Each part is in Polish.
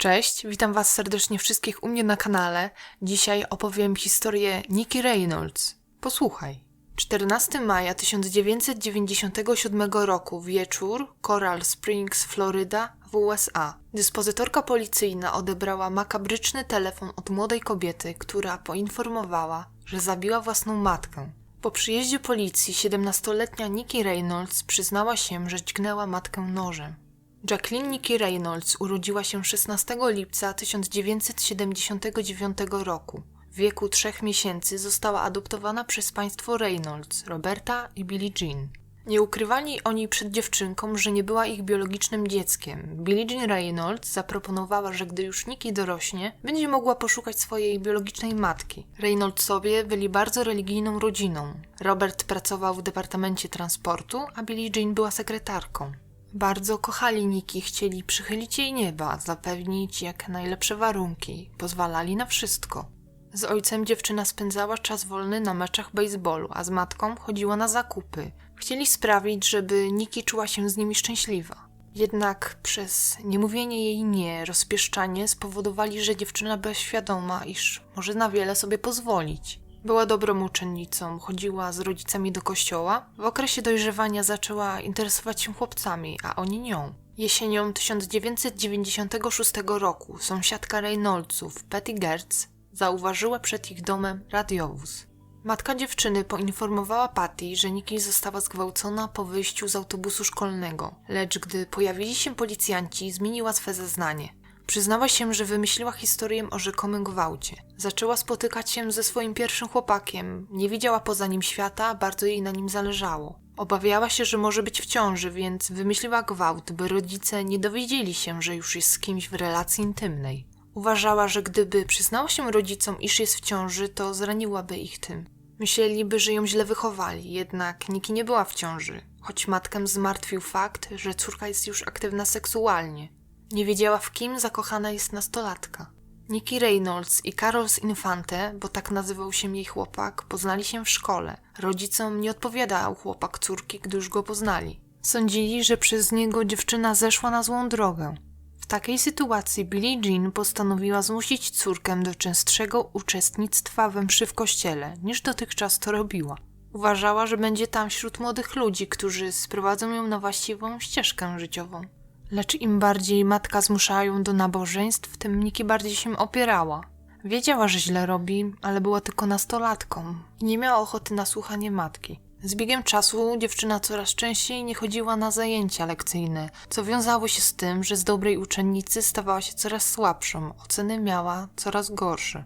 Cześć, witam Was serdecznie wszystkich u mnie na kanale. Dzisiaj opowiem historię Nikki Reynolds. Posłuchaj. 14 maja 1997 roku wieczór, Coral Springs, Floryda, w USA. Dyspozytorka policyjna odebrała makabryczny telefon od młodej kobiety, która poinformowała, że zabiła własną matkę. Po przyjeździe policji 17-letnia Nikki Reynolds przyznała się, że dźgnęła matkę nożem. Jacqueline Nikki Reynolds urodziła się 16 lipca 1979 roku. W wieku trzech miesięcy została adoptowana przez państwo Reynolds, Roberta i Billie Jean. Nie ukrywali oni przed dziewczynką, że nie była ich biologicznym dzieckiem. Billie Jean Reynolds zaproponowała, że gdy już Nikki dorośnie, będzie mogła poszukać swojej biologicznej matki. Reynoldsowie byli bardzo religijną rodziną. Robert pracował w Departamencie Transportu, a Billie Jean była sekretarką. Bardzo kochali Niki, chcieli przychylić jej nieba, zapewnić jak najlepsze warunki, pozwalali na wszystko. Z ojcem dziewczyna spędzała czas wolny na meczach baseballu, a z matką chodziła na zakupy. Chcieli sprawić, żeby Niki czuła się z nimi szczęśliwa. Jednak przez niemówienie jej nie, rozpieszczanie spowodowali, że dziewczyna była świadoma, iż może na wiele sobie pozwolić. Była dobrą uczennicą, chodziła z rodzicami do kościoła. W okresie dojrzewania zaczęła interesować się chłopcami, a oni nią. Jesienią 1996 roku sąsiadka Reynoldsów, Patty Gertz, zauważyła przed ich domem radiowóz. Matka dziewczyny poinformowała Patty, że Nikki została zgwałcona po wyjściu z autobusu szkolnego, lecz gdy pojawili się policjanci, zmieniła swe zeznanie. Przyznała się, że wymyśliła historię o rzekomym gwałcie. Zaczęła spotykać się ze swoim pierwszym chłopakiem. Nie widziała poza nim świata, bardzo jej na nim zależało. Obawiała się, że może być w ciąży, więc wymyśliła gwałt, by rodzice nie dowiedzieli się, że już jest z kimś w relacji intymnej. Uważała, że gdyby przyznała się rodzicom, iż jest w ciąży, to zraniłaby ich tym. Myśleliby, że ją źle wychowali, jednak Niki nie była w ciąży, choć matkę zmartwił fakt, że córka jest już aktywna seksualnie. Nie wiedziała, w kim zakochana jest nastolatka. Nikki Reynolds i Carlos Infante, bo tak nazywał się jej chłopak, poznali się w szkole. Rodzicom nie odpowiadał chłopak córki, gdy już go poznali. Sądzili, że przez niego dziewczyna zeszła na złą drogę. W takiej sytuacji Billie Jean postanowiła zmusić córkę do częstszego uczestnictwa we mszy w kościele, niż dotychczas to robiła. Uważała, że będzie tam wśród młodych ludzi, którzy sprowadzą ją na właściwą ścieżkę życiową. Lecz im bardziej matka zmuszała ją do nabożeństw, tym Niki bardziej się opierała. Wiedziała, że źle robi, ale była tylko nastolatką i nie miała ochoty na słuchanie matki. Z biegiem czasu dziewczyna coraz częściej nie chodziła na zajęcia lekcyjne, co wiązało się z tym, że z dobrej uczennicy stawała się coraz słabszą, oceny miała coraz gorsze.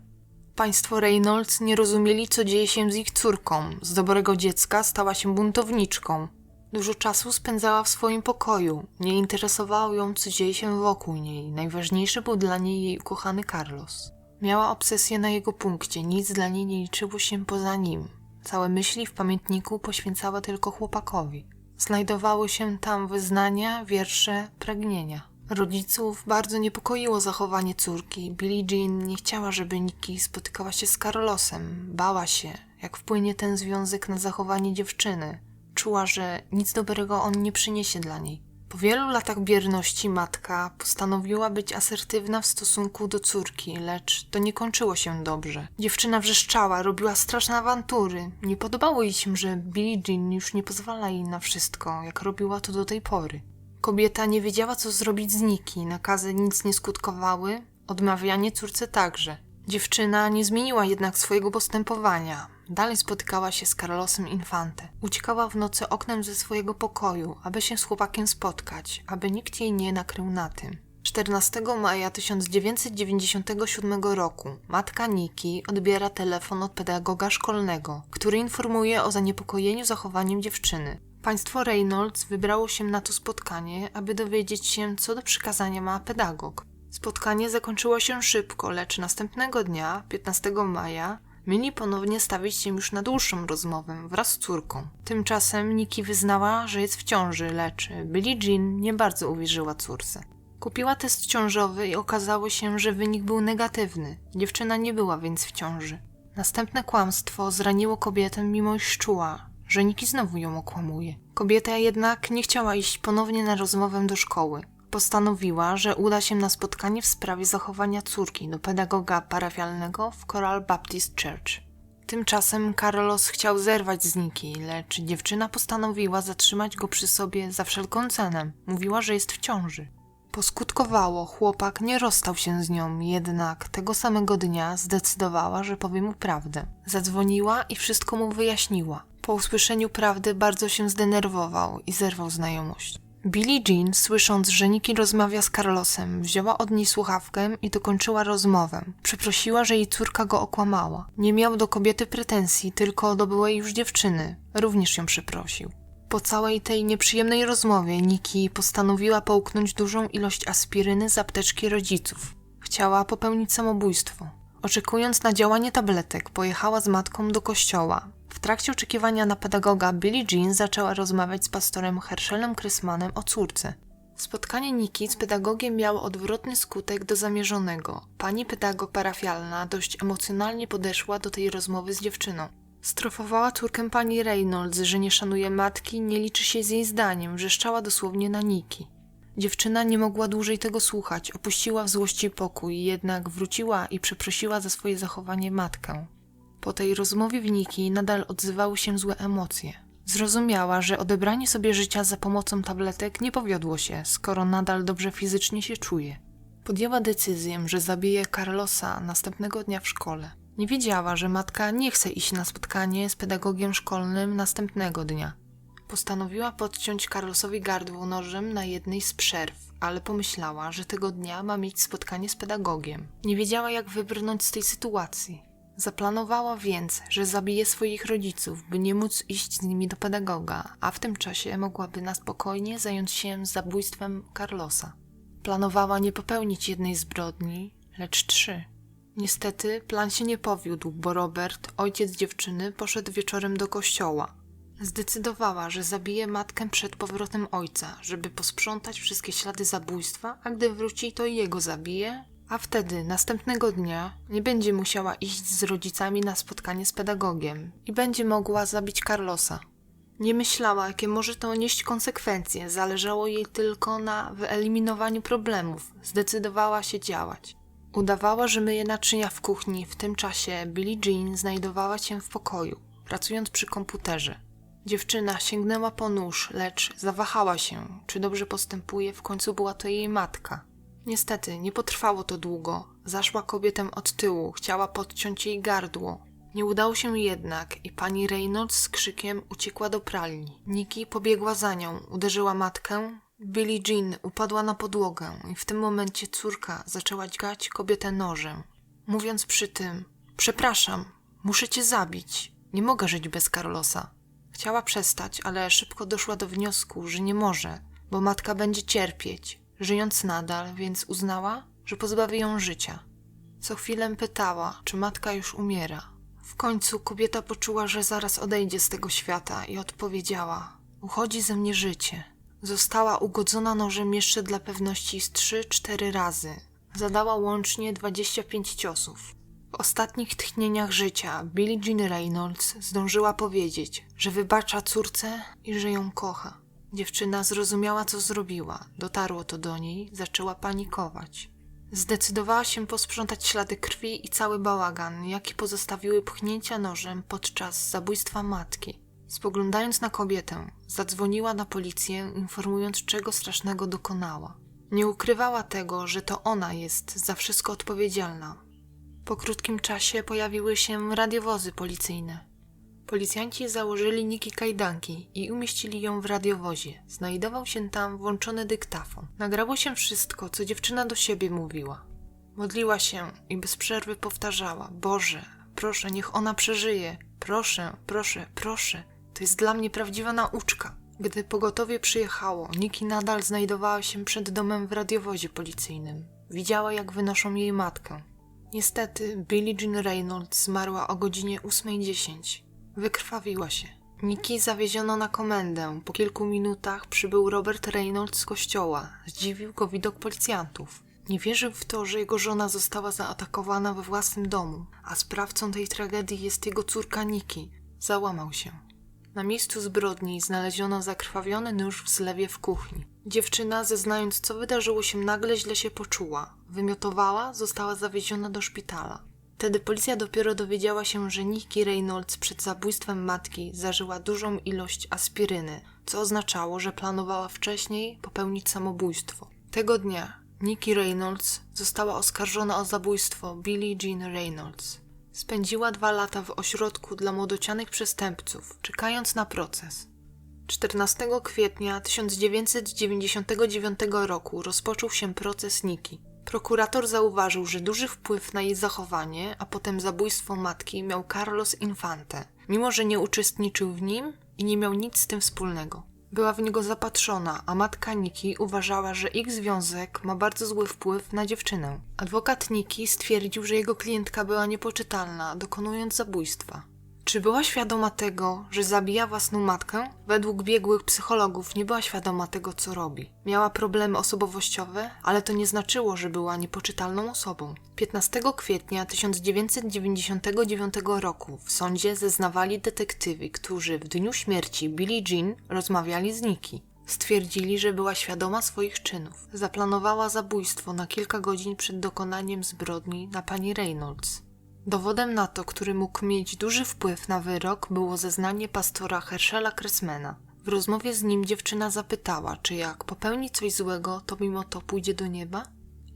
Państwo Reynolds nie rozumieli, co dzieje się z ich córką. Z dobrego dziecka stała się buntowniczką. Dużo czasu spędzała w swoim pokoju. Nie interesowało ją, co dzieje się wokół niej. Najważniejszy był dla niej jej ukochany Carlos. Miała obsesję na jego punkcie, nic dla niej nie liczyło się poza nim. Całe myśli w pamiętniku poświęcała tylko chłopakowi. Znajdowały się tam wyznania, wiersze, pragnienia. Rodziców bardzo niepokoiło zachowanie córki. Billie Jean nie chciała, żeby Nikki spotykała się z Carlosem. Bała się, jak wpłynie ten związek na zachowanie dziewczyny. Czuła, że nic dobrego on nie przyniesie dla niej. Po wielu latach bierności matka postanowiła być asertywna w stosunku do córki, lecz to nie kończyło się dobrze. Dziewczyna wrzeszczała, robiła straszne awantury. Nie podobało jej się, że Billie Jean już nie pozwala jej na wszystko, jak robiła to do tej pory. Kobieta nie wiedziała, co zrobić z Niki. Nakazy nic nie skutkowały, odmawianie córce także. Dziewczyna nie zmieniła jednak swojego postępowania. Dalej spotykała się z Carlosem Infante. Uciekała w nocy oknem ze swojego pokoju, aby się z chłopakiem spotkać, aby nikt jej nie nakrył na tym. 14 maja 1997 roku matka Niki odbiera telefon od pedagoga szkolnego, który informuje o zaniepokojeniu zachowaniem dziewczyny. Państwo Reynolds wybrało się na to spotkanie, aby dowiedzieć się, co do przykazania ma pedagog. Spotkanie zakończyło się szybko, lecz następnego dnia, 15 maja, mieli ponownie stawić się już na dłuższą rozmowę wraz z córką. Tymczasem Niki wyznała, że jest w ciąży, lecz Billie Jean nie bardzo uwierzyła córce. Kupiła test ciążowy i okazało się, że wynik był negatywny. Dziewczyna nie była więc w ciąży. Następne kłamstwo zraniło kobietę, mimo iż czuła, że Niki znowu ją okłamuje. Kobieta jednak nie chciała iść ponownie na rozmowę do szkoły. Postanowiła, że uda się na spotkanie w sprawie zachowania córki do pedagoga parafialnego w Coral Baptist Church. Tymczasem Carlos chciał zerwać z Niki, lecz dziewczyna postanowiła zatrzymać go przy sobie za wszelką cenę. Mówiła, że jest w ciąży. Poskutkowało, chłopak nie rozstał się z nią, jednak tego samego dnia zdecydowała, że powie mu prawdę. Zadzwoniła i wszystko mu wyjaśniła. Po usłyszeniu prawdy bardzo się zdenerwował i zerwał znajomość. Billie Jean, słysząc, że Nikki rozmawia z Carlosem, wzięła od niej słuchawkę i dokończyła rozmowę. Przeprosiła, że jej córka go okłamała. Nie miał do kobiety pretensji, tylko do byłej już dziewczyny. Również ją przeprosił. Po całej tej nieprzyjemnej rozmowie Nikki postanowiła połknąć dużą ilość aspiryny z apteczki rodziców. Chciała popełnić samobójstwo. Oczekując na działanie tabletek, pojechała z matką do kościoła. W trakcie oczekiwania na pedagoga Billie Jean zaczęła rozmawiać z pastorem Hershelem Krysmanem o córce. Spotkanie Niki z pedagogiem miało odwrotny skutek do zamierzonego. Pani pedagog parafialna dość emocjonalnie podeszła do tej rozmowy z dziewczyną. Strofowała córkę pani Reynolds, że nie szanuje matki, nie liczy się z jej zdaniem, wrzeszczała dosłownie na Niki. Dziewczyna nie mogła dłużej tego słuchać, opuściła w złości pokój, jednak wróciła i przeprosiła za swoje zachowanie matkę. Po tej rozmowie w Niki nadal odzywały się złe emocje. Zrozumiała, że odebranie sobie życia za pomocą tabletek nie powiodło się, skoro nadal dobrze fizycznie się czuje. Podjęła decyzję, że zabije Carlosa następnego dnia w szkole. Nie wiedziała, że matka nie chce iść na spotkanie z pedagogiem szkolnym następnego dnia. Postanowiła podciąć Carlosowi gardło nożem na jednej z przerw, ale pomyślała, że tego dnia ma mieć spotkanie z pedagogiem. Nie wiedziała, jak wybrnąć z tej sytuacji. Zaplanowała więc, że zabije swoich rodziców, by nie móc iść z nimi do pedagoga, a w tym czasie mogłaby na spokojnie zająć się zabójstwem Carlosa. Planowała nie popełnić jednej zbrodni, lecz trzy. Niestety plan się nie powiódł, bo Robert, ojciec dziewczyny, poszedł wieczorem do kościoła. Zdecydowała, że zabije matkę przed powrotem ojca, żeby posprzątać wszystkie ślady zabójstwa, a gdy wróci, to jego zabije, a wtedy, następnego dnia, nie będzie musiała iść z rodzicami na spotkanie z pedagogiem i będzie mogła zabić Carlosa. Nie myślała, jakie może to nieść konsekwencje, zależało jej tylko na wyeliminowaniu problemów. Zdecydowała się działać. Udawała, że myje naczynia w kuchni. W tym czasie Billie Jean znajdowała się w pokoju, pracując przy komputerze. Dziewczyna sięgnęła po nóż, lecz zawahała się, czy dobrze postępuje, w końcu była to jej matka. Niestety, nie potrwało to długo. Zaszła kobietę od tyłu, chciała podciąć jej gardło. Nie udało się jednak i pani Reynolds z krzykiem uciekła do pralni. Nikki pobiegła za nią, uderzyła matkę. Billie Jean upadła na podłogę i w tym momencie córka zaczęła dźgać kobietę nożem, mówiąc przy tym: Przepraszam, muszę cię zabić. Nie mogę żyć bez Carlosa. Chciała przestać, ale szybko doszła do wniosku, że nie może, bo matka będzie cierpieć, żyjąc nadal, więc uznała, że pozbawi ją życia. Co chwilę pytała, czy matka już umiera. W końcu kobieta poczuła, że zaraz odejdzie z tego świata i odpowiedziała: Uchodzi ze mnie życie. Została ugodzona nożem jeszcze dla pewności z 3-4 razy. Zadała łącznie 25 ciosów. W ostatnich tchnieniach życia Billie Jean Reynolds zdążyła powiedzieć, że wybacza córce i że ją kocha. Dziewczyna zrozumiała, co zrobiła. Dotarło to do niej, zaczęła panikować. Zdecydowała się posprzątać ślady krwi i cały bałagan, jaki pozostawiły pchnięcia nożem podczas zabójstwa matki. Spoglądając na kobietę, zadzwoniła na policję, informując, czego strasznego dokonała. Nie ukrywała tego, że to ona jest za wszystko odpowiedzialna. Po krótkim czasie pojawiły się radiowozy policyjne. Policjanci założyli Niki kajdanki i umieścili ją w radiowozie. Znajdował się tam włączony dyktafon. Nagrało się wszystko, co dziewczyna do siebie mówiła. Modliła się i bez przerwy powtarzała: Boże, proszę, niech ona przeżyje. Proszę, proszę, proszę. To jest dla mnie prawdziwa nauczka. Gdy pogotowie przyjechało, Niki nadal znajdowała się przed domem w radiowozie policyjnym. Widziała, jak wynoszą jej matkę. Niestety, Billie Jean Reynolds zmarła o godzinie 8.10. Wykrwawiła się. Niki zawieziono na komendę. Po kilku minutach przybył Robert Reynolds z kościoła. Zdziwił go widok policjantów. Nie wierzył w to, że jego żona została zaatakowana we własnym domu, a sprawcą tej tragedii jest jego córka Niki. Załamał się. Na miejscu zbrodni znaleziono zakrwawiony nóż w zlewie w kuchni. Dziewczyna, zeznając co wydarzyło się nagle, źle się poczuła. Wymiotowała, została zawieziona do szpitala. Wtedy policja dopiero dowiedziała się, że Nikki Reynolds przed zabójstwem matki zażyła dużą ilość aspiryny, co oznaczało, że planowała wcześniej popełnić samobójstwo. Tego dnia Nikki Reynolds została oskarżona o zabójstwo Billie Jean Reynolds. Spędziła dwa lata w ośrodku dla młodocianych przestępców, czekając na proces. 14 kwietnia 1999 roku rozpoczął się proces Niki. Prokurator zauważył, że duży wpływ na jej zachowanie, a potem zabójstwo matki miał Carlos Infante, mimo że nie uczestniczył w nim i nie miał nic z tym wspólnego. Była w niego zapatrzona, a matka Niki uważała, że ich związek ma bardzo zły wpływ na dziewczynę. Adwokat Niki stwierdził, że jego klientka była niepoczytalna, dokonując zabójstwa. Czy była świadoma tego, że zabija własną matkę? Według biegłych psychologów nie była świadoma tego, co robi. Miała problemy osobowościowe, ale to nie znaczyło, że była niepoczytalną osobą. 15 kwietnia 1999 roku w sądzie zeznawali detektywi, którzy w dniu śmierci Billie Jean rozmawiali z Nikki. Stwierdzili, że była świadoma swoich czynów. Zaplanowała zabójstwo na kilka godzin przed dokonaniem zbrodni na pani Reynolds. Dowodem na to, który mógł mieć duży wpływ na wyrok, było zeznanie pastora Herschela Kressmana. W rozmowie z nim dziewczyna zapytała, czy jak popełni coś złego, to mimo to pójdzie do nieba?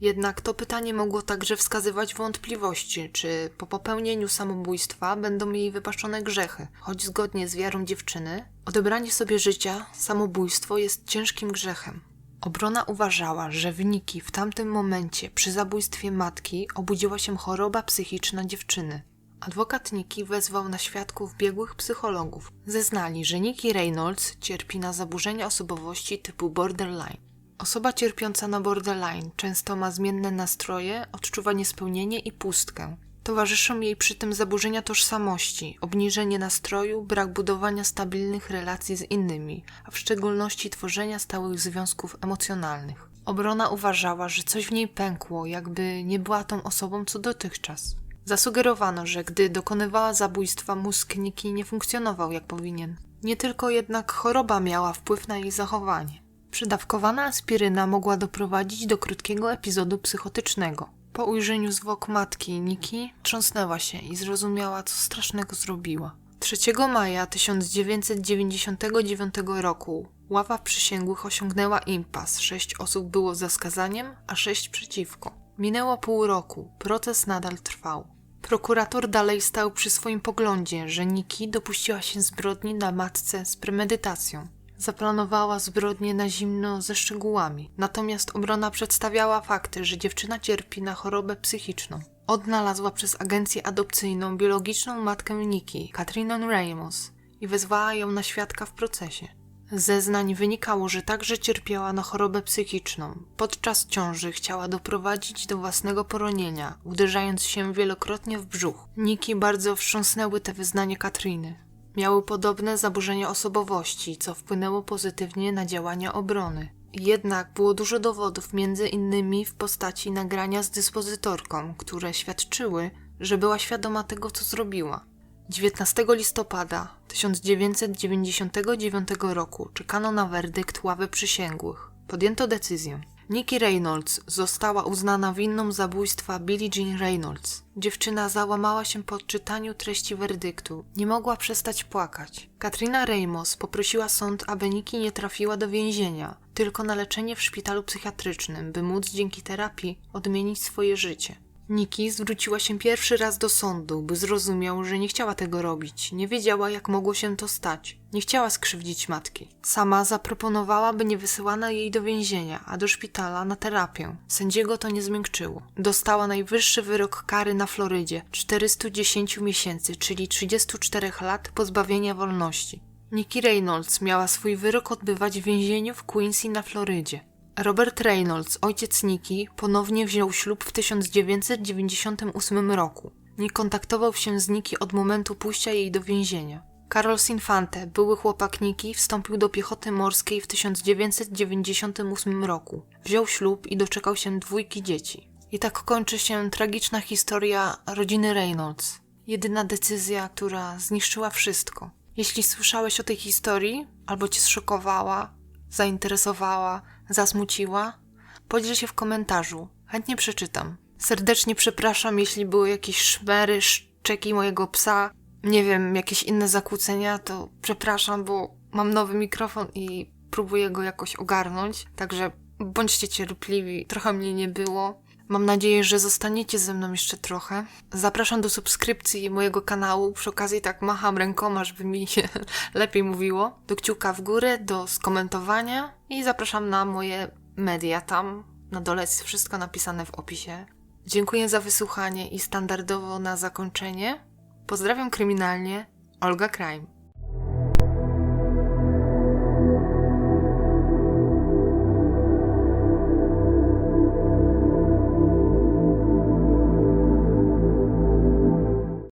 Jednak to pytanie mogło także wskazywać wątpliwości, czy po popełnieniu samobójstwa będą jej wybaczone grzechy, choć zgodnie z wiarą dziewczyny, odebranie sobie życia, samobójstwo jest ciężkim grzechem. Obrona uważała, że wyniki w tamtym momencie przy zabójstwie matki obudziła się choroba psychiczna dziewczyny. Adwokat Nikki wezwał na świadków biegłych psychologów. Zeznali, że Nikki Reynolds cierpi na zaburzenia osobowości typu borderline. Osoba cierpiąca na borderline często ma zmienne nastroje, odczuwa niespełnienie i pustkę. Towarzyszą jej przy tym zaburzenia tożsamości, obniżenie nastroju, brak budowania stabilnych relacji z innymi, a w szczególności tworzenia stałych związków emocjonalnych. Obrona uważała, że coś w niej pękło, jakby nie była tą osobą co dotychczas. Zasugerowano, że gdy dokonywała zabójstwa, mózg Niki nie funkcjonował jak powinien. Nie tylko jednak choroba miała wpływ na jej zachowanie. Przydawkowana aspiryna mogła doprowadzić do krótkiego epizodu psychotycznego. Po ujrzeniu zwłok matki Niki trząsnęła się i zrozumiała, co strasznego zrobiła. 3 maja 1999 roku ława przysięgłych osiągnęła impas. Sześć osób było za skazaniem, a sześć przeciwko. Minęło pół roku, proces nadal trwał. Prokurator dalej stał przy swoim poglądzie, że Niki dopuściła się zbrodni na matce z premedytacją. Zaplanowała zbrodnię na zimno ze szczegółami, natomiast obrona przedstawiała fakty, że dziewczyna cierpi na chorobę psychiczną. Odnalazła przez agencję adopcyjną biologiczną matkę Niki, Katriną Ramos, i wezwała ją na świadka w procesie. Zeznań wynikało, że także cierpiała na chorobę psychiczną. Podczas ciąży chciała doprowadzić do własnego poronienia, uderzając się wielokrotnie w brzuch. Niki bardzo wstrząsnęły te wyznania Katriny. Miały podobne zaburzenia osobowości, co wpłynęło pozytywnie na działania obrony. Jednak było dużo dowodów, między innymi w postaci nagrania z dyspozytorką, które świadczyły, że była świadoma tego, co zrobiła. 19 listopada 1999 roku czekano na werdykt ławy przysięgłych. Podjęto decyzję. Nikki Reynolds została uznana winną zabójstwa Billie Jean Reynolds. Dziewczyna załamała się po czytaniu treści werdyktu. Nie mogła przestać płakać. Katrina Ramos poprosiła sąd, aby Nikki nie trafiła do więzienia, tylko na leczenie w szpitalu psychiatrycznym, by móc dzięki terapii odmienić swoje życie. Nikki zwróciła się pierwszy raz do sądu, by zrozumiał, że nie chciała tego robić. Nie wiedziała, jak mogło się to stać. Nie chciała skrzywdzić matki. Sama zaproponowała, by nie wysyłano jej do więzienia, a do szpitala na terapię. Sędziego to nie zmiękczyło. Dostała najwyższy wyrok kary na Florydzie 410 miesięcy, czyli 34 lat pozbawienia wolności. Nikki Reynolds miała swój wyrok odbywać w więzieniu w Quincy na Florydzie. Robert Reynolds, ojciec Niki, ponownie wziął ślub w 1998 roku. Nie kontaktował się z Niki od momentu pójścia jej do więzienia. Carlos Infante, były chłopak Niki, wstąpił do piechoty morskiej w 1998 roku. Wziął ślub i doczekał się dwójki dzieci. I tak kończy się tragiczna historia rodziny Reynolds. Jedyna decyzja, która zniszczyła wszystko. Jeśli słyszałeś o tej historii, albo cię zszokowała, zainteresowała, zasmuciła, podziel się w komentarzu. Chętnie przeczytam. Serdecznie przepraszam, jeśli były jakieś szmery, szczeki mojego psa, nie wiem, jakieś inne zakłócenia, to przepraszam, bo mam nowy mikrofon i próbuję go jakoś ogarnąć. Także bądźcie cierpliwi, trochę mnie nie było. Mam nadzieję, że zostaniecie ze mną jeszcze trochę. Zapraszam do subskrypcji mojego kanału. Przy okazji tak macham rękoma, żeby mi się lepiej mówiło. Do kciuka w górę, do skomentowania i zapraszam na moje media. Tam na dole jest wszystko napisane w opisie. Dziękuję za wysłuchanie i standardowo na zakończenie. Pozdrawiam kryminalnie. Olga Crime.